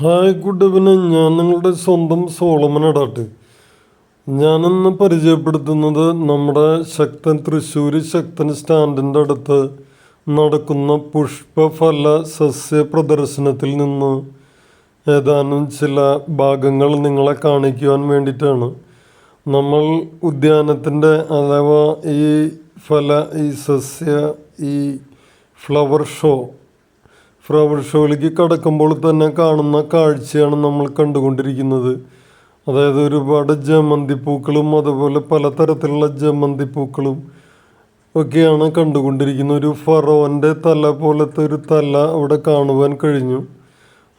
Hi good evening ഞാൻ നിങ്ങളുടെ സ്വന്തം സോളമൻ ഇടാട്ട് ഞാനിന്ന് പരിചയപ്പെടുത്തുന്നത് നമ്മുടെ ശക്തൻ തൃശ്ശൂർ ശക്തൻ സ്റ്റാൻഡിന്റെ അടുത്ത് നടക്കുന്ന പുഷ്പഫല സസ്യ പ്രദർശനത്തിൽ നിന്ന് ഏതാനും ചില ഭാഗങ്ങൾ നിങ്ങളെ കാണിക്കുവാൻ വേണ്ടിയിട്ടാണ്. നമ്മൾ ഉദ്യാനത്തിന്റെ അഥവാ ഈ ഫല ഈ സസ്യ ഈ ഫ്ലവർ ഷോ ഫ്ലവർ ഷോയിലേക്ക് കടക്കുമ്പോൾ തന്നെ കാണുന്ന കാഴ്ചയാണ് നമ്മൾ കണ്ടുകൊണ്ടിരിക്കുന്നത്. അതായത് ഒരുപാട് ജമന്തി പൂക്കളും അതുപോലെ പലതരത്തിലുള്ള ജമന്തി പൂക്കളും ഒക്കെയാണ് കണ്ടുകൊണ്ടിരിക്കുന്നത്. ഒരു ഫറോന്റെ തല പോലത്തെ ഒരു തല അവിടെ കാണുവാൻ കഴിഞ്ഞു.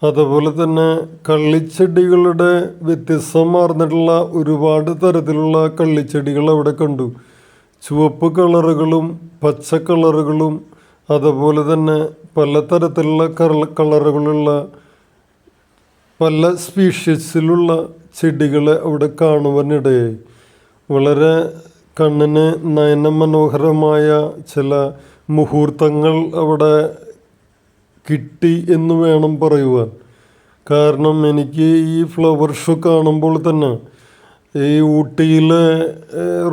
അതുപോലെ തന്നെ കള്ളിച്ചെടികളുടെ വ്യത്യസ്തമാർന്നിട്ടുള്ള ഒരുപാട് തരത്തിലുള്ള കള്ളിച്ചെടികൾ അവിടെ കണ്ടു. ചുവപ്പ് കളറുകളും പച്ച കളറുകളും അതുപോലെ തന്നെ പലതരത്തിലുള്ള കള കളറുകളുള്ള പല സ്പീഷ്യസിലുള്ള ചെടികളെ അവിടെ കാണുവാനിടയായി വളരെ കണ്ണിന് നയന മനോഹരമായ ചില മുഹൂർത്തങ്ങൾ അവിടെ കിട്ടി എന്ന് വേണം പറയുവാൻ. കാരണം എനിക്ക് ഈ ഫ്ലവർ ഷോ കാണുമ്പോൾ തന്നെ ഈ ഊട്ടിയിലെ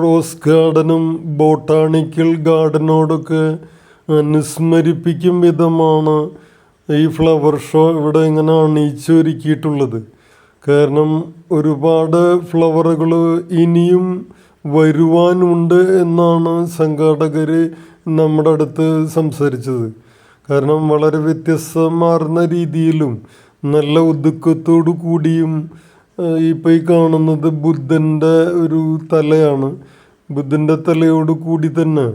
റോസ് ഗാർഡനും ബോട്ടാണിക്കൽ ഗാർഡനോടൊക്കെ അനുസ്മരിപ്പിക്കും വിധമാണ് ഈ ഫ്ലവർ ഷോ ഇവിടെ ഇങ്ങനെ അണിയിച്ചൊരുക്കിയിട്ടുള്ളത്. കാരണം ഒരുപാട് ഫ്ലവറുകൾ ഇനിയും വരുവാനുണ്ട് എന്നാണ് സംഘാടകർ നമ്മുടെ അടുത്ത് സംസാരിച്ചത്. കാരണം വളരെ വ്യത്യസ്തമാർന്ന രീതിയിലും നല്ല ഒതുക്കത്തോടു കൂടിയും ഇപ്പോൾ ഈ കാണുന്നത് ബുദ്ധന്റെ ഒരു തലയാണ്. ബുദ്ധന്റെ തലയോട് കൂടി തന്നെ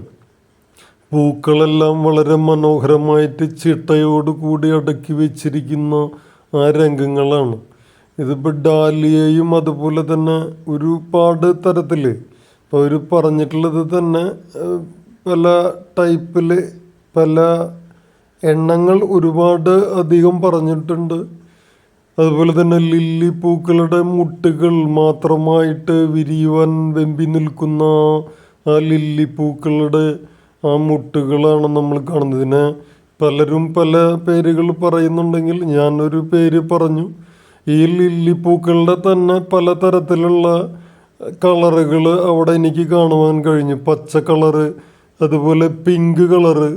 പൂക്കളെല്ലാം വളരെ മനോഹരമായിട്ട് ചിട്ടയോട് കൂടി അടക്കി വെച്ചിരിക്കുന്ന ആ രംഗങ്ങളാണ്. ഇതിപ്പോൾ ഡാലിയയും അതുപോലെ തന്നെ ഒരുപാട് തരത്തിൽ ഇപ്പോൾ അവർ പറഞ്ഞിട്ടുള്ളത് തന്നെ പല ടൈപ്പിൽ പല എണ്ണങ്ങൾ ഒരുപാട് അധികം പറഞ്ഞിട്ടുണ്ട്. അതുപോലെ തന്നെ ലില്ലി പൂക്കളുടെ മുട്ടുകൾ മാത്രമായിട്ട് വിരിയുവാൻ വെമ്പി നിൽക്കുന്ന ആ ലില്ലി പൂക്കളുടെ ആ മുട്ടുകളാണ് നമ്മൾ കാണുന്നത്. ഇതിനെ പലരും പല പേരുകൾ പറയുന്നുണ്ടെങ്കിൽ ഞാനൊരു പേര് പറഞ്ഞു. ഈ ലില്ലിപ്പൂക്കളുടെ തന്നെ പല തരത്തിലുള്ള കളറുകൾ അവിടെ എനിക്ക് കാണുവാൻ കഴിഞ്ഞു. പച്ച കളറ് അതുപോലെ പിങ്ക് കളറ്.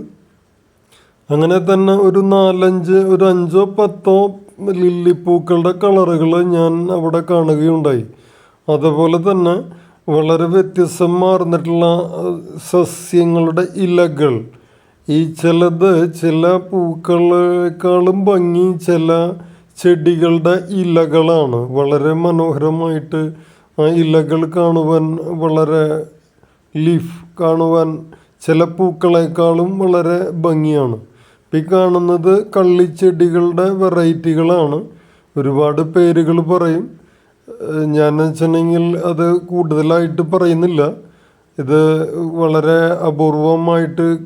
അങ്ങനെ തന്നെ ഒരു നാലഞ്ച് ഒരു അഞ്ചോ പത്തോ ലില്ലിപ്പൂക്കളുടെ കളറുകൾ ഞാൻ അവിടെ കാണുകയുണ്ടായി. അതുപോലെ തന്നെ വളരെ വ്യത്യസ്തം മാറുന്നിട്ടുള്ള സസ്യങ്ങളുടെ ഇലകൾ. ഈ ചിലത് ചില പൂക്കളെക്കാളും ഭംഗി ചില ചെടികളുടെ ഇലകളാണ്. വളരെ മനോഹരമായിട്ട് ആ ഇലകൾ കാണുവാൻ വളരെ ലീഫ് കാണുവാൻ ചില പൂക്കളെക്കാളും വളരെ ഭംഗിയാണ്. ഇപ്പം ഈ കാണുന്നത് കള്ളിച്ചെടികളുടെ വെറൈറ്റികളാണ്. ഒരുപാട് പേരുകൾ പറയും ഞാൻ വെച്ചിട്ടുണ്ടെങ്കിൽ അത് കൂടുതലായിട്ട് പറയുന്നില്ല. ഇത് വളരെ അപൂർവമായിട്ട്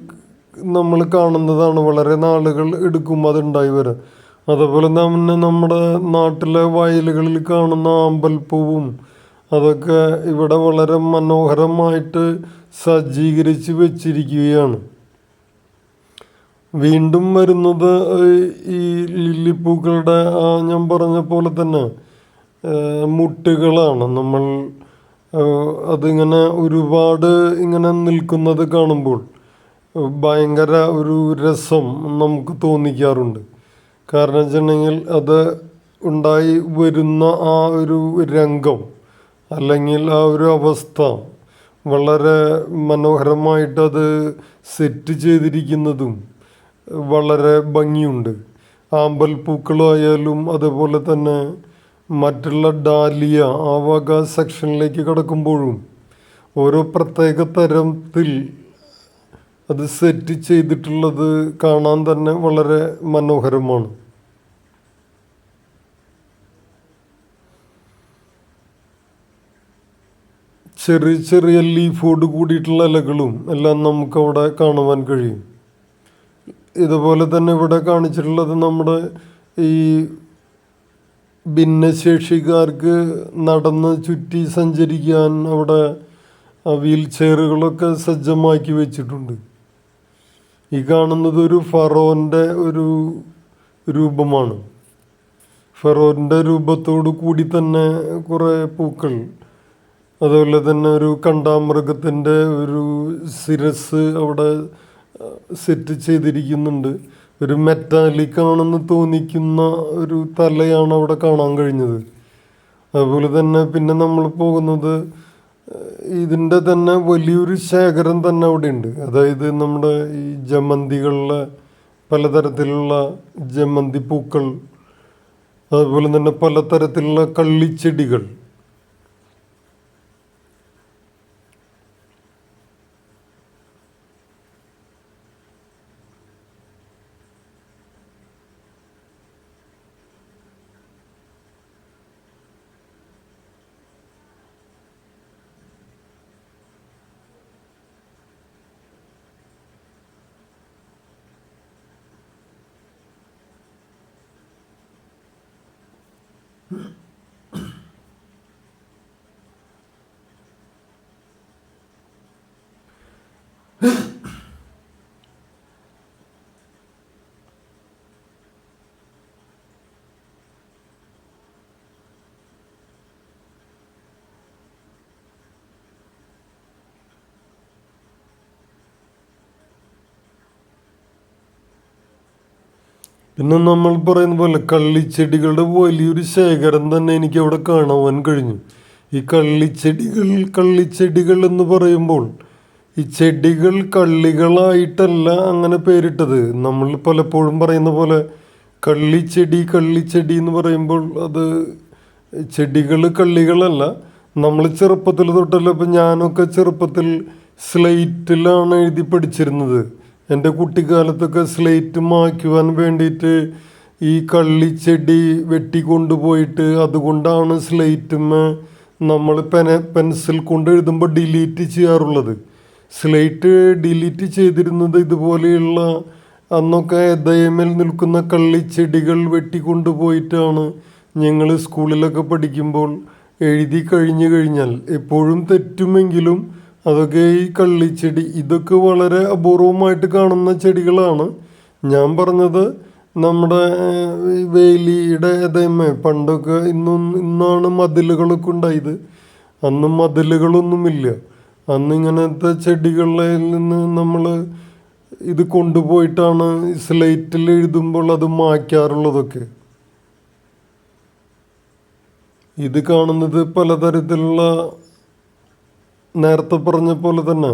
നമ്മൾ കാണുന്നതാണ്. വളരെ നാളുകൾ എടുക്കും അതുണ്ടായി വരാൻ. അതുപോലെ തന്നെ നമ്മുടെ നാട്ടിലെ വയലുകളിൽ കാണുന്ന ആമ്പൽപ്പൂവും അതൊക്കെ ഇവിടെ വളരെ മനോഹരമായിട്ട് സജ്ജീകരിച്ച് വെച്ചിരിക്കുകയാണ്. വീണ്ടും വരുന്നത് ഈ ലില്ലിപ്പൂക്കളുടെ ആ ഞാൻ പറഞ്ഞ പോലെ തന്നെ മുട്ടുകളാണ്. നമ്മൾ അതിങ്ങനെ ഒരുപാട് ഇങ്ങനെ നിൽക്കുന്നത് കാണുമ്പോൾ ഭയങ്കര ഒരു രസം നമുക്ക് തോന്നിക്കാറുണ്ട്. കാരണം വെച്ചിട്ടുണ്ടെങ്കിൽ അത് ഉണ്ടായി വരുന്ന ആ ഒരു രംഗം അല്ലെങ്കിൽ ആ ഒരു അവസ്ഥ വളരെ മനോഹരമായിട്ടത് സെറ്റ് ചെയ്തിരിക്കുന്നതും വളരെ ഭംഗിയുണ്ട്. ആമ്പൽ പൂക്കളായാലും അതുപോലെ തന്നെ മറ്റുള്ള ഡാലിയ ആവാക വക സെക്ഷനിലേക്ക് കടക്കുമ്പോഴും ഓരോ പ്രത്യേക തരത്തിൽ അത് സെറ്റ് ചെയ്തിട്ടുള്ളത് കാണാൻ തന്നെ വളരെ മനോഹരമാണ്. ചെറിയ ചെറിയ ലീഫോട് കൂടിയിട്ടുള്ള ഇലകളും എല്ലാം നമുക്കവിടെ കാണുവാൻ കഴിയും. ഇതുപോലെ തന്നെ ഇവിടെ കാണിച്ചിട്ടുള്ളത് നമ്മുടെ ഈ ഭിന്നശേഷിക്കാർക്ക് നടന്ന് ചുറ്റി സഞ്ചരിക്കാൻ അവിടെ വീൽ ചെയറുകളൊക്കെ സജ്ജമാക്കി വെച്ചിട്ടുണ്ട്. ഈ കാണുന്നത് ഒരു ഫറോന്റെ ഒരു രൂപമാണ്. ഫറോന്റെ രൂപത്തോടു കൂടി തന്നെ കുറേ പൂക്കൾ അതുപോലെ തന്നെ ഒരു കണ്ടാമൃഗത്തിന്റെ ഒരു ശിരസ് അവിടെ സെറ്റ് ചെയ്തിരിക്കുന്നുണ്ട്. ഒരു മെറ്റാലിക് ആണെന്ന് തോന്നിക്കുന്ന ഒരു തലയാണ് അവിടെ കാണാൻ കഴിഞ്ഞത്. അതുപോലെ തന്നെ പിന്നെ നമ്മൾ പോകുന്നത് ഇതിന്റെ തന്നെ വലിയൊരു ശേഖരം തന്നെ അവിടെ ഉണ്ട് അതായത് നമ്മുടെ ഈ ജമന്തികളിലെ പലതരത്തിലുള്ള ജമന്തി പൂക്കൾ അതുപോലെ തന്നെ പലതരത്തിലുള്ള കള്ളിച്ചെടികൾ. പിന്നെ നമ്മൾ പറയുന്ന പോലെ കള്ളിച്ചെടികളുടെ വലിയൊരു ശേഖരം തന്നെ എനിക്ക് അവിടെ കാണുവാൻ കഴിഞ്ഞു. ഈ കള്ളിച്ചെടികൾ കള്ളിച്ചെടികൾ എന്ന് പറയുമ്പോൾ ഈ ചെടികൾ കള്ളികളായിട്ടല്ല അങ്ങനെ പേരിട്ടത്. നമ്മൾ പലപ്പോഴും പറയുന്ന പോലെ കള്ളിച്ചെടി കള്ളിച്ചെടി എന്ന് പറയുമ്പോൾ അത് ചെടികൾ കള്ളികളല്ല. നമ്മൾ ചെറുപ്പത്തിൽ തൊട്ടല്ല ഇപ്പം ഞാനൊക്കെ ചെറുപ്പത്തിൽ സ്ലേറ്റിലാണ് എഴുതി പഠിച്ചിരുന്നത്. എന്റെ കുട്ടിക്കാലത്തൊക്കെ സ്ലേറ്റ് മായ്ക്കുവാൻ വേണ്ടിയിട്ട് ഈ കള്ളിച്ചെടി വെട്ടിക്കൊണ്ടുപോയിട്ട് അതുകൊണ്ടാണ് സ്ലേറ്റുമ്മ നമ്മൾ പെന പെൻസിൽ കൊണ്ട് എഴുതുമ്പോൾ ഡിലീറ്റ് ചെയ്യാറുള്ളത്. സ്ലേറ്റ് ഡിലീറ്റ് ചെയ്തിരുന്നത് ഇതുപോലെയുള്ള അന്നൊക്കെ ദയമേൽ നിൽക്കുന്ന കള്ളിച്ചെടികൾ വെട്ടിക്കൊണ്ടുപോയിട്ടാണ് ഞങ്ങൾ സ്കൂളിലൊക്കെ പഠിക്കുമ്പോൾ എഴുതി കഴിഞ്ഞു കഴിഞ്ഞാൽ എപ്പോഴും തെറ്റുമെങ്കിലും അതൊക്കെ ഈ കള്ളിച്ചെടി ഇതൊക്കെ വളരെ അപൂർവമായിട്ട് കാണുന്ന ചെടികളാണ്. ഞാൻ പറഞ്ഞത് നമ്മുടെ വേലിയുടെ ഇതേമേ പണ്ടൊക്കെ ഇന്നും ഇന്നാണ് മതിലുകളൊക്കെ ഉണ്ടായത്. അന്ന് മതിലുകളൊന്നുമില്ല. അന്ന് ഇങ്ങനത്തെ ചെടികളിൽ നിന്ന് നമ്മൾ ഇത് കൊണ്ടുപോയിട്ടാണ് സ്ലേറ്റിൽ എഴുതുമ്പോൾ അത് മായ്ക്കാറുള്ളതൊക്കെ. ഇത് കാണുന്നത് പലതരത്തിലുള്ള നേരത്തെ പറഞ്ഞ പോലെ തന്നെ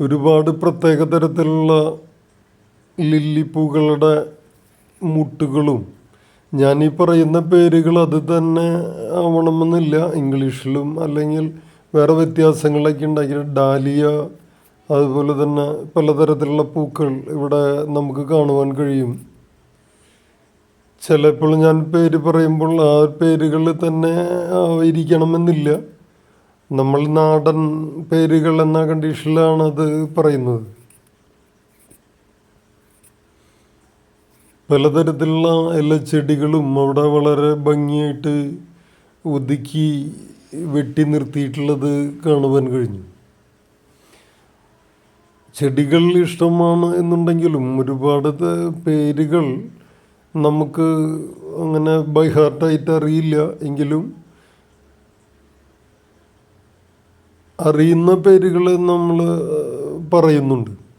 ഒരുപാട് പ്രത്യേക തരത്തിലുള്ള ലില്ലിപ്പൂകളുടെ മുട്ടുകളും. ഞാൻ ഈ പറയുന്ന പേരുകൾ അത് തന്നെ ആവണമെന്നില്ല. ഇംഗ്ലീഷിലും അല്ലെങ്കിൽ വേറെ വ്യത്യാസങ്ങളൊക്കെ ഉണ്ടാക്കി ഡാലിയ അതുപോലെ തന്നെ പലതരത്തിലുള്ള പൂക്കൾ ഇവിടെ നമുക്ക് കാണുവാൻ കഴിയും. ചിലപ്പോൾ ഞാൻ പേര് പറയുമ്പോൾ ആ പേരുകൾ തന്നെ ഇരിക്കണമെന്നില്ല. നമ്മൾ നാടൻ പേരുകൾ എന്ന കണ്ടീഷനിലാണ് അത് പറയുന്നത്. പലതരത്തിലുള്ള എല്ലാ ചെടികളും അവിടെ വളരെ ഭംഗിയായിട്ട് ഒതുക്കി വെട്ടി നിർത്തിയിട്ടുള്ളത് കാണുവാൻ കഴിഞ്ഞു. ചെടികൾ ഇഷ്ടമാണ് എന്നുണ്ടെങ്കിലും ഒരുപാട് പേരുകൾ നമുക്ക് അങ്ങനെ ബൈ ഹാർട്ടായിട്ട് അറിയില്ല. എങ്കിലും അറിയുന്ന പേരുകൾ നമ്മൾ പറയുന്നുണ്ട്.